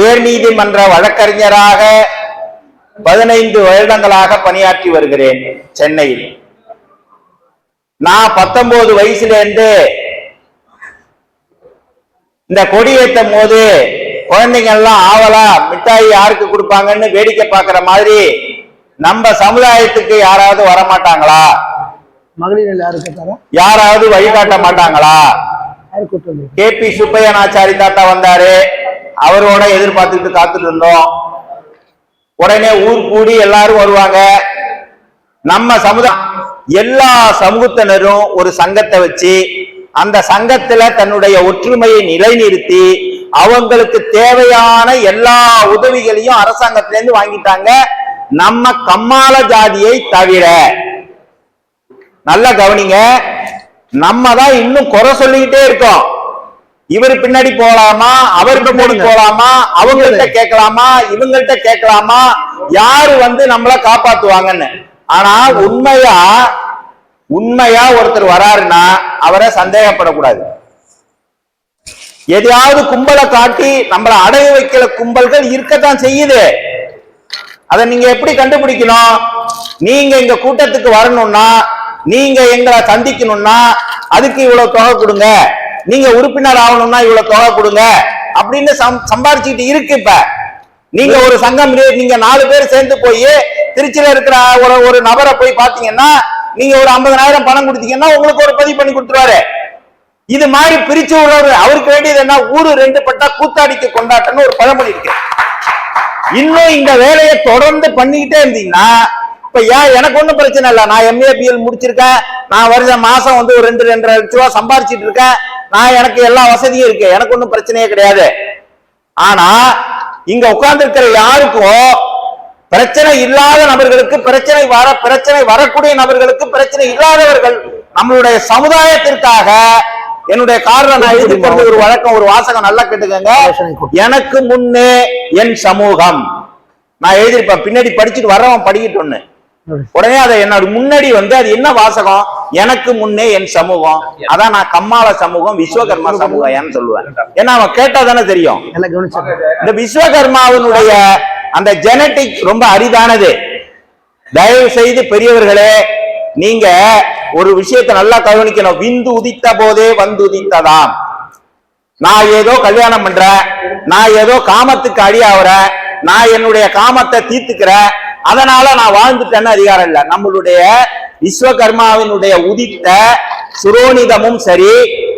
உயர் நீதிமன்ற வழக்கறிஞராக பதினைந்து வருடங்களாக பணியாற்றி வருகிறேன் சென்னையில். நான் பத்தொன்பது வயசுல இருந்து இந்த கொடி ஏத்தும் போது குழந்தைங்க எல்லாம் ஆவலா மிட்டாய் யாருக்கு கொடுப்பாங்கன்னு வேடிக்கை பார்க்கிற மாதிரி நம்ம சமுதாயத்துக்கு யாராவது வரமாட்டாங்களா? மகளிர் யாராவது வழிகாட்ட மாட்டாங்களா? கே பி சுப்பையனாச்சாரி தாத்தா வந்தாரு. அவரோட எதிர்பார்த்துட்டு காத்துட்டு இருந்தோம். உடனே ஊர் கூடி எல்லாரும் வருவாங்க. நம்ம சமுதாயம் எல்லா சமூகத்தினரும் ஒரு சங்கத்தை வச்சு அந்த சங்கத்துல தன்னுடைய ஒற்றுமையை நிலைநிறுத்தி அவங்களுக்கு தேவையான எல்லா உதவிகளையும் அரசாங்கத்துல இருந்து வாங்கிட்டாங்க. நம்ம கம்மாள ஜாதியை தவிர. நல்லா கவனிங்க. நம்ம தான் இன்னும் குறை சொல்லிக்கிட்டே இருக்கோம். இவர் பின்னாடி போலாமா? அவர் பின்னாடி போலாமா? அவங்கள்ட்ட கேட்கலாமா? இவங்கள்ட்ட கேட்கலாமா? யாரு வந்து நம்மள காப்பாத்துவாங்கன்னு? ஆனா உண்மையா உண்மையா ஒருத்தர் வராருன்னா அவரை சந்தேகப்படக்கூடாது. எதையாவது கும்பலை காட்டி நம்மள அடைய வைக்கிற கும்பல்கள் இருக்கத்தான் செய்யுது. அதை நீங்க எப்படி கண்டுபிடிக்கணும்? நீங்க எங்க கூட்டத்துக்கு வரணும்னா நீங்க எங்களை சந்திக்கணும்னா அதுக்கு இவ்வளவு தொகை கொடுங்க. நீங்க உறுப்பினர் ஆகணும்னா இவ்வளவு தொகை கொடுங்க அப்படின்னு சம்- சம்பாரிச்சுக்கிட்டு இருக்கு இப்ப. நீங்க ஒரு சங்கம் நீங்க நாலு பேர் சேர்ந்து போய் திருச்சியில இருக்கிற ஒரு ஒரு நபரை போய் பாத்தீங்கன்னா நீங்க ஒரு 50000 பணம் கொடுத்தீங்கன்னா உங்களுக்கு ஒரு பதிவு பண்ணி கொடுத்துருவாரு. இது மாதிரி பிரிச்சு உள்ளவர் அவருக்கு வேண்டியது என்ன? ஊரு ரெண்டு பட்டா கூத்தாடிக்கு கொண்டாட்டம்னு ஒரு பழமொழி இருக்கு. இன்னும் இந்த வேலையை தொடர்ந்து பண்ணிக்கிட்டே இருந்தீங்கன்னா இப்ப ஏன் எனக்கு ஒண்ணும் பிரச்சனை இல்லை. நான் எம்ஏபிஎல் முடிச்சிருக்கேன். நான் வருஷம் மாசம் வந்து ஒரு ரெண்டு ரெண்டரை லட்ச ரூபா சம்பாரிச்சிட்டு இருக்கேன். நான் எனக்கு எல்லா வசதியும் இருக்கு. எனக்கு ஒன்றும் பிரச்சனையே கிடையாது. ஆனா இங்க உட்கார்ந்துருக்கிற யாருக்கும் பிரச்சனை இல்லாத நபர்களுக்கு பிரச்சனை வர பிரச்சனை வரக்கூடிய நபர்களுக்கு பிரச்சனை இல்லாதவர்கள் நம்மளுடைய சமுதாயத்திற்காக என்னுடைய காரணம் நான் எழுதி கொண்டு ஒரு வழக்கம் ஒரு வாசகம் நல்லா கேட்டுக்கங்க. எனக்கு முன்னே என் சமூகம். நான் எழுதியிருப்பேன். பின்னாடி படிச்சுட்டு வர்றவன் படிக்கட்டும்னு. உடனே அதை என்னோட முன்னாடி வந்து அது என்ன வாசகம்? எனக்கு முன்னே என் சமூகம். அதான் நான் கம்மாள சமூகம் விஸ்வகர்மா சமூகம் ஏன்னு சொல்லுவேன். ஏன்னா அவன் கேட்டா தானே தெரியும் இந்த விஸ்வகர்மாவினுடைய அந்த ஜெனட்டிக் ரொம்ப அரிதானது. தயவு செய்து பெரியவர்களே நீங்க ஒரு விஷயத்தை நல்லா கவனிக்கணும். விந்து உதித்த போதே வந்து உதித்ததாம். நான் ஏதோ கல்யாணம் பண்றேன் நான் ஏதோ காமத்துக்கு அடியாகிறேன் நான் என்னுடைய காமத்தை தீர்த்துக்கிறேன். அதனால நான் வாழ்ந்துட்டேன்னு அதிகாரம் இல்லை. நம்மளுடைய விஸ்வகர்மாவினுடைய உதித்த சுரோனிதமும் சரி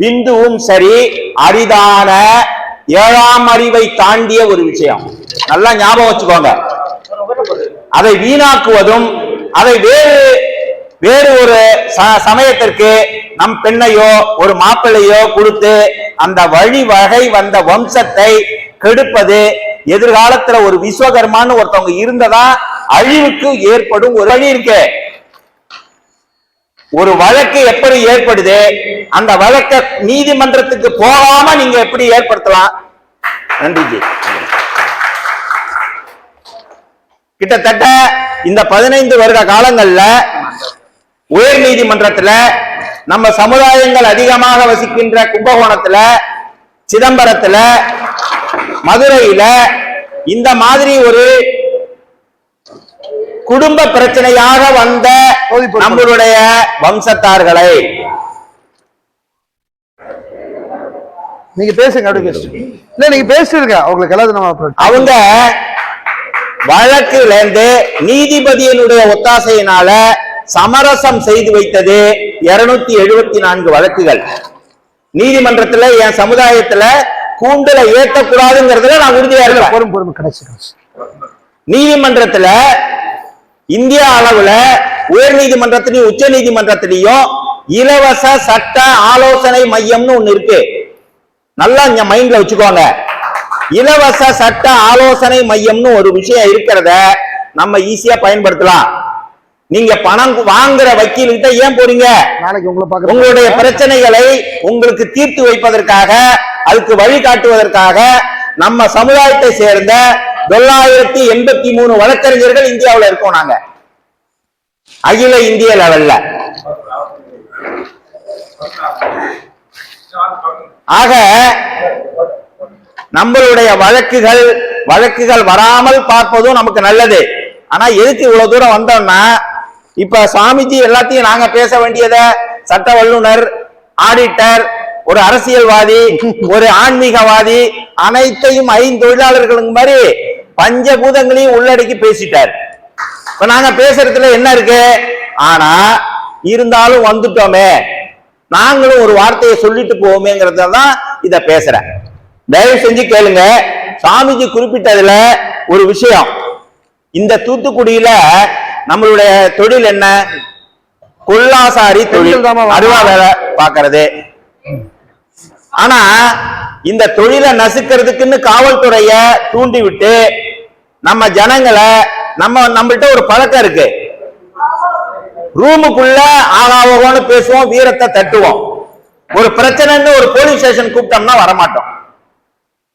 விந்துவும் சரி அரிதான ஏழாம் அறிவை தாண்டிய ஒரு விஷயம். நல்லா ஞாபகம் வச்சுக்கோங்க. அதை வீணாக்குவதும் அதை வேறு வேறு ஒரு ச- சமயத்திற்கு நம் பெண்ணையோ ஒரு மாப்பிள்ளையோ கொடுத்து அந்த வழி வகை வந்த வம்சத்தை கெடுப்பது எதிர்காலத்துல ஒரு விஸ்வகர்மான்னு ஒருத்தவங்க இருந்ததா அழிவுக்கு ஏற்படும் ஒரு வழி இருக்கு. ஒரு வழக்கு எப்படி ஏற்படுது அந்த வழக்க நீதிமன்றத்துக்கு போகாம நீங்க எப்படி ஏற்படுத்தலாம்? நன்றி ஜி. கிட்டத்தட்ட இந்த பதினைந்து வருட காலங்கள்ல உயர் நீதிமன்றத்துல நம்ம சமுதாயங்கள் அதிகமாக வசிக்கின்ற கும்பகோணத்துல சிதம்பரத்துல மதுரையில இந்த மாதிரி ஒரு குடும்ப பிரச்சனையாக வந்த நம்மளுடைய வம்சத்தார்களை. நீங்க பேசுங்க இல்ல நீங்க பேசிருங்க. அவங்களுக்கு எல்லாத்தையும் நம்ம அவங்க வழக்குல இருந்து நீதிபதியினுடைய ஒத்தாசையினால சமரசம் செய்து வைத்தது இருநூத்தி எழுபத்தி நான்கு வழக்குகள். நீதிமன்றத்துல என் சமுதாயத்துல கூண்டுல ஏற்றக்கூடாதுங்கிறதுல நான் உறுதியா இருக்கேன் பொறும் பொறுமை கடைசி கடைசி நீதிமன்றத்துல இந்தியா அளவுல உயர் நீதிமன்றத்திலையும் உச்ச நீதிமன்றத்திலையும் இலவச சட்ட ஆலோசனை மையம்னு ஒண்ணு இருக்கு. நல்லா இங்க மைண்ட்ல வச்சுக்கோங்க. இலவச சட்ட ஆலோசனை மையம்னு ஒரு விஷயம் இருக்கிறத நம்ம ஈஸியா பயன்படுத்தலாம். நீங்க பணம் வாங்குற வக்கீல் கிட்ட ஏன் போறீங்க? நாளைக்கு உங்களை பார்க்க உங்களுடைய பிரச்சனைகளை உங்களுக்கு தீர்த்து வைப்பதற்காக அதுக்கு வழிகாட்டுவதற்காக நம்ம சமுதாயத்தை சேர்ந்த தொள்ளாயிரத்தி எண்பத்தி மூணு வழக்கறிஞர்கள் இந்தியாவுல இருக்கோம் நாங்க. அகில இந்திய லெவல்ல ஆக நம்மளுடைய வழக்குகள் வழக்குகள் வராமல் பார்ப்பதும் நமக்கு நல்லது. ஆனா எதுக்கு இவ்வளவு தூரம் வந்தோம்னா இப்ப சாமிஜி எல்லாத்தையும் நாங்க பேச வேண்டியத சட்ட வல்லுனர் ஆடிட்டர் ஒரு அரசியல்வாதி ஒரு ஆன்மீகவாதி அனைத்தையும் ஐந்தொழிலாளர்களுக்கு மாதிரி பஞ்சபூதங்களையும் உள்ளடக்கி பேசிட்டார். இப்ப நாங்க பேசுறதுல என்ன இருக்கு? ஆனா இருந்தாலும் வந்துட்டோமே. நாங்களும் ஒரு வார்த்தையை சொல்லிட்டு போவோமேங்கிறத தான் இத பேசுறேன். தயவு செஞ்சு கேளுங்க. சாமிஜி குறிப்பிட்டதுல ஒரு விஷயம். இந்த தூத்துக்குடியில நம்மளுடைய தொழில் என்ன? கொல்லாசாரி தொழில். அருவா வேலை பாக்குறது ஆனா இந்த தொழிலை நசுக்கிறதுக்குன்னு காவல்துறைய தூண்டி விட்டு நம்ம ஜனங்களை நம்ம நம்மள்ட்ட ஒரு பழக்கம் இருக்கு. ரூமுக்குள்ள ஆளாவோன்னு பேசுவோம் வீரத்தை தட்டுவோம். ஒரு பிரச்சனைன்னு ஒரு போலீஸ் ஸ்டேஷன் கூப்பிட்டோம்னா வரமாட்டோம்.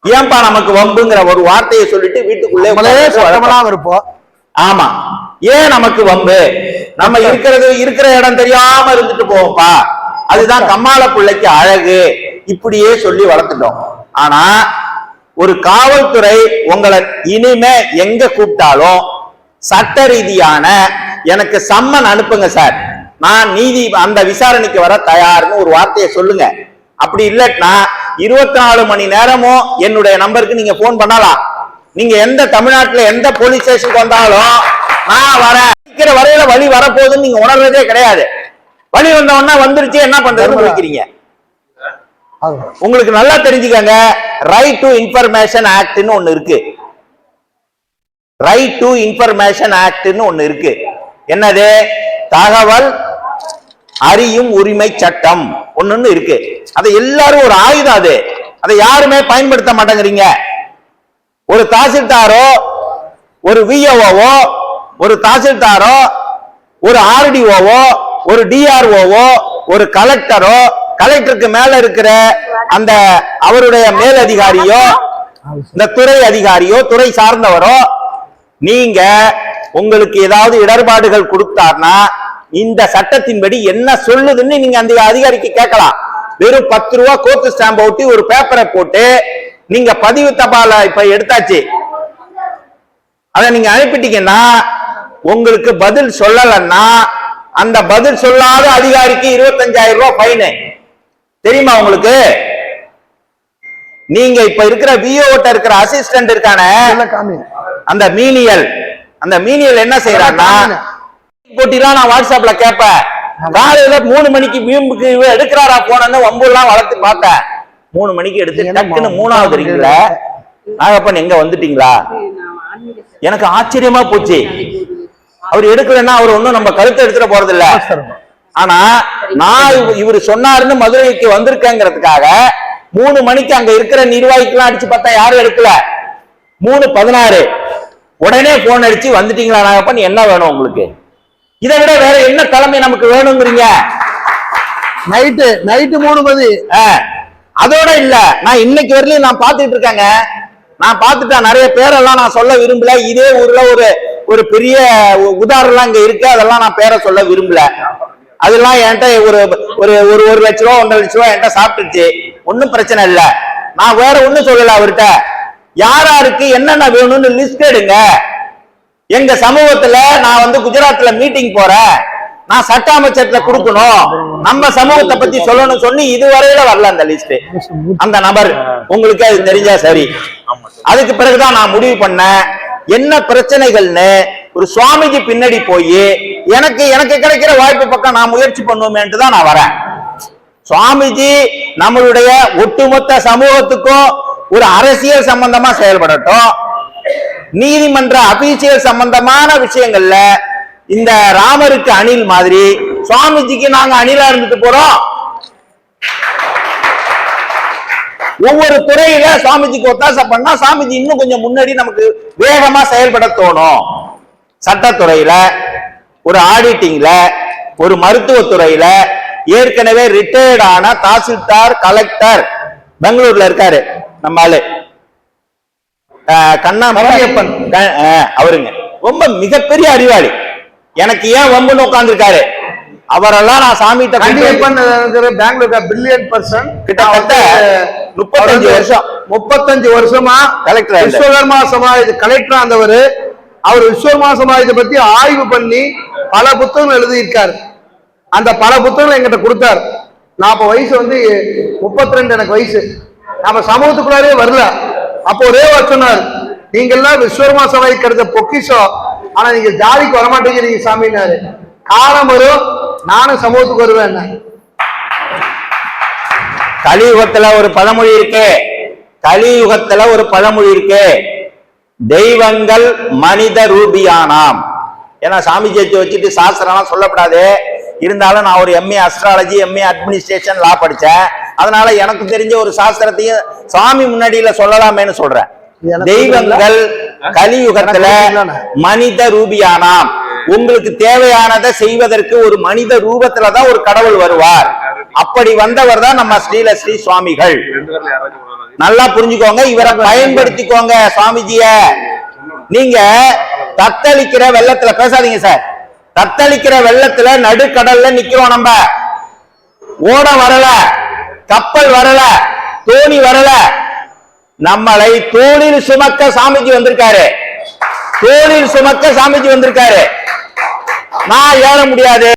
ஏன்பா நமக்கு வம்புங்கிற ஒரு வார்த்தையை சொல்லிட்டு வீட்டுக்குள்ளே இருப்போம் ஆமா. ஏன் நமக்கு வம்பு? நம்ம இருக்கிறது இருக்கிற இடம் தெரியாம இருந்துட்டு போவோம்ப்பா. அதுதான் கம்மாள பிள்ளைக்கு அழகு. இப்படியே சொல்லி வளர்த்துட்டோம். ஆனா ஒரு காவல்துறை உங்களை இனிமே எங்க கூப்பிட்டாலும் சட்ட ரீதியான எனக்கு சம்மன் அனுப்புங்க சார். நான் நீதி அந்த விசாரணைக்கு வர தயார்னு ஒரு வார்த்தையை சொல்லுங்க. அப்படி இல்லட்னா இருபத்தி நாலு மணி நேரமும் என்னுடைய நம்பருக்கு நீங்க போன் பண்ணலாம். நீங்க எந்த தமிழ்நாட்டுல எந்த போலீஸ் ஸ்டேஷனுக்கு வந்தாலும் நான் வரேன். நிக்கிற வரையில வழி வரப்போகுதுன்னு நீங்க உணர்றதே கிடையாது. வழி வந்த உடனே வந்துருச்சு என்ன பண்றதுன்னு வைக்கிறீங்க அது. உங்களுக்கு நல்லா தெரிஞ்சுக்கங்க ரைட் டு இன்ஃபர்மேஷன் ஆக்ட்னு ஒண்ணு இருக்கு. ரைட் டு இன்ஃபர்மேஷன் ஆக்ட்னு ஒண்ணு இருக்கு. என்னது? தகவல் அறியும் உரிமை சட்டம் ஒண்ணுன்னு இருக்கு. அது எல்லாரும் ஒரு ஆயுதம் அது. அதை யாருமே பயன்படுத்த மாட்டேங்கிறீங்க. ஒரு தாசில்தாரோ ஒரு விஓஓ ஒரு தாசில்தாரோ ஒரு ஆர்டிஓவோ ஒரு டிஆர்ஓவோ ஒரு கலெக்டரோ கலெக்டருக்கு மேல இருக்கிற அந்த அவருடைய மேலதிகாரியோ இந்த துறை அதிகாரியோ துறை சார்ந்தவரோ நீங்க உங்களுக்கு ஏதாவது இடர்பாடுகள் கொடுத்தார்னா இந்த சட்டத்தின்படி என்ன சொல்லுதுன்னு நீங்க அந்த அதிகாரிக்கு கேட்கலாம். வெறும் பத்து ரூபா கோத்து ஸ்டாம்ப் ஒட்டி ஒரு பேப்பரை போட்டு நீங்க பதிவு தபால இப்ப எடுத்தாச்சு. அதை நீங்க அனுப்பிட்டீங்கன்னா உங்களுக்கு பதில் சொல்லலைன்னா அந்த பதில் சொல்லாத அதிகாரிக்கு இருபத்தஞ்சாயிரம் ரூபாய் ஃபைனு தெரியுமா உங்களுக்கு? நீங்க இப்ப இருக்கிற விஓட்ட இருக்கிற அசிஸ்டன்ட் இருக்கானே அந்த மீனியல் அந்த மீனியல் என்ன செய்யறான்னா போட்டிலாம் நான் வாட்ஸ்அப்ல கேட்பேன் காலையில மூணு மணிக்கு வீம்புக்கு இவன் எடுக்கிறாரா போனன்னு வம்புலாம் வளர்த்து பார்த்தேன். மூணு மணிக்கு எடுத்து டக்குன்னு மூணாவது இருக்கீங்கள நாகப்பன் எங்க வந்துட்டீங்களா எனக்கு ஆச்சரியமா போச்சு. அவர் எடுக்கலைன்னா அவர் ஒண்ணும் நம்ம கருத்தை எடுத்துட போறது இல்ல ஆனா நான் இவ- இவர் சொன்னாருன்னு மதுரைக்கு வந்திருக்கேங்கிறதுக்காக மூணு மணிக்கு அங்க இருக்கிற நிர்வாகிக்கெல்லாம் அடிச்சு பார்த்தா யாரும் எடுக்கல. மூணு பதினாறு. உடனே போன் அடிச்சு வந்துட்டீங்களா நாகப்பன்? என்ன வேணும் உங்களுக்கு? இதை விட வேற என்ன தலைமை நமக்கு வேணுங்கிறீங்க? நைட்டு நைட்டு மூணு ஆ, அதோட இல்ல. நான் இன்னைக்கு வரலையும் நான் பார்த்துட்டு இருக்கேங்க. நான் பார்த்துட்டேன் நிறைய பேரெல்லாம் நான் சொல்ல விரும்பல. இதே ஊர்ல ஒரு ஒரு பெரிய உ- உதாரணம் இங்க இருக்கு. அதெல்லாம் நான் பேரை சொல்ல விரும்பல. அதெல்லாம் என்கிட்ட ஒரு ஒரு ஒரு ஒரு லட்ச ரூபா ஒன்றரை லட்ச ரூபா என்கிட்ட சாப்பிட்டுச்சு ஒன்றும் பிரச்சனை இல்லை. நான் வேற ஒன்றும் சொல்லல அவர்கிட்ட. யார் யாருக்கு என்னென்ன வேணும்னு லிஸ்ட் எடுங்க. எங்க சமூகத்துல நான் வந்து குஜராத்ல மீட்டிங் போறேன். நான் சட்ட அமைச்சர்ல கொடுக்கணும். நம்ம சமூகத்தை பத்தி சொல்லணும்னு சொல்லி இதுவரையில வரல அந்த லிஸ்ட் அந்த நபர். உங்களுக்கு அது தெரிஞ்சா சரி. அதுக்கு பிறகுதான் நான் முடிவு பண்ணேன். என்ன பிரச்சனைகள்னு ஒரு சுவாமிஜி பின்னாடி போய் எனக்கு எனக்கு கிடைக்கிற வாய்ப்பு பக்கம் நான் முயற்சி பண்ணுவேன்ட்டு தான் நான் வரேன். சுவாமிஜி நம்மளுடைய ஒட்டுமொத்த சமூகத்துக்கும் ஒரு அரசியல் சம்பந்தமா செயல்படட்டும். நீதிமன்ற அபிஷியல் சம்பந்தமான விஷயங்கள்ல இந்த ராமருக்கு அணில் மாதிரி சுவாமிஜிக்கு நாங்க அணிலா இருந்துட்டு போறோம். ஒவ்வொரு துறையில சுவாமிஜிக்கு ஒத்தாசை பண்ணா சாமிஜி இன்னும் கொஞ்சம் முன்னாடி நமக்கு வேகமா செயல்பட தோணும். சட்டத்துறையில ஒரு ஆடிட்டிங்ல ஒரு மருத்துவத்துறையில ஏற்கனவே ரிட்டையர்ட் ஆன தாசில்தார் கலெக்டர் பெங்களூர்ல இருக்காரு நம்ம ஆளு. கண்ணா மலையப்பன் அவருங்க. ரொம்ப மிகப்பெரிய அறிவாளி. எனக்கு ஏன் வம்புன்னு உட்கார்ந்துருக்காரு? அவரெல்லாம் நான் கண்டிப்பா பெங்களூர் பில்லியன் பர்சன் கிட்டத்தட்ட 35 வருஷம். முப்பத்தஞ்சு வருஷமா இருந்தாரு. விஸ்வகர்மா சமாஜ் கலெக்டரா இருந்தவர். அவர் விஸ்வகர்மா சமாஜத்தை பத்தி ஆய்வு பண்ணி பல புத்தகங்கள் எழுதியிருக்காரு. அந்த பல புத்தகங்கள் எங்கிட்ட கொடுத்தார். நான் அப்ப வயசு வந்து முப்பத்தி ரெண்டு எனக்கு வயசு. நம்ம சமூகத்துக்குள்ளாரே வரல. அப்போ ஒரே வார்த்தை சொன்னார். நீங்க எல்லாம் விஸ்வகர்மா சமாஜ் கிடைச்ச பொக்கிஷம் ஆனா நீங்க ஜாதிக்கு வரமாட்டீங்க நீங்க சாமினாரு காலம் வரும் நானும் சமூகத்துக்கு வருவேன் கலியுகத்துல ஒரு பழமொழி இருக்கு. கலியுகத்துல ஒரு பழமொழி இருக்கு. தெய்வங்கள் மனித ரூபியானாம். ஏன்னா சாமி சேர்த்து வச்சுட்டு சாஸ்திரம்லாம் சொல்லப்படாது. இருந்தாலும் நான் ஒரு MA astrology MA administration law படித்தேன் அதனால எனக்கு தெரிஞ்ச ஒரு சாஸ்திரத்தையும் சாமி முன்னாடியில் சொல்லலாமேன்னு சொல்கிறேன் தெய்வங்கள் கலியுகத்துல மனித ரூபியானாம். உங்களுக்கு தேவையானதை செய்வதற்கு ஒரு மனித ரூபத்துல தான் ஒரு கடவுள் வருவார். அப்படி வந்தவர் தான் நம்ம ஸ்ரீல ஸ்ரீ சுவாமிகள். நல்லா புரிஞ்சுக்கோங்க இவரை பயன்படுத்திக்கோங்க சுவாமிஜிய. நீங்க தத்தளிக்கிற வெள்ளத்துல பேசாதீங்க சார். தத்தளிக்கிற வெள்ளத்துல நடுக்கடல்ல நிக்கிறோம் நம்ம. ஓடம் வரல கப்பல் வரல தோணி வரல நம்மளை தோளில் சுமக்க சாமிஜி வந்திருக்காரு. தோளில் சுமக்க சாமிஜி வந்திருக்காரு. நான் ஏற முடியாது.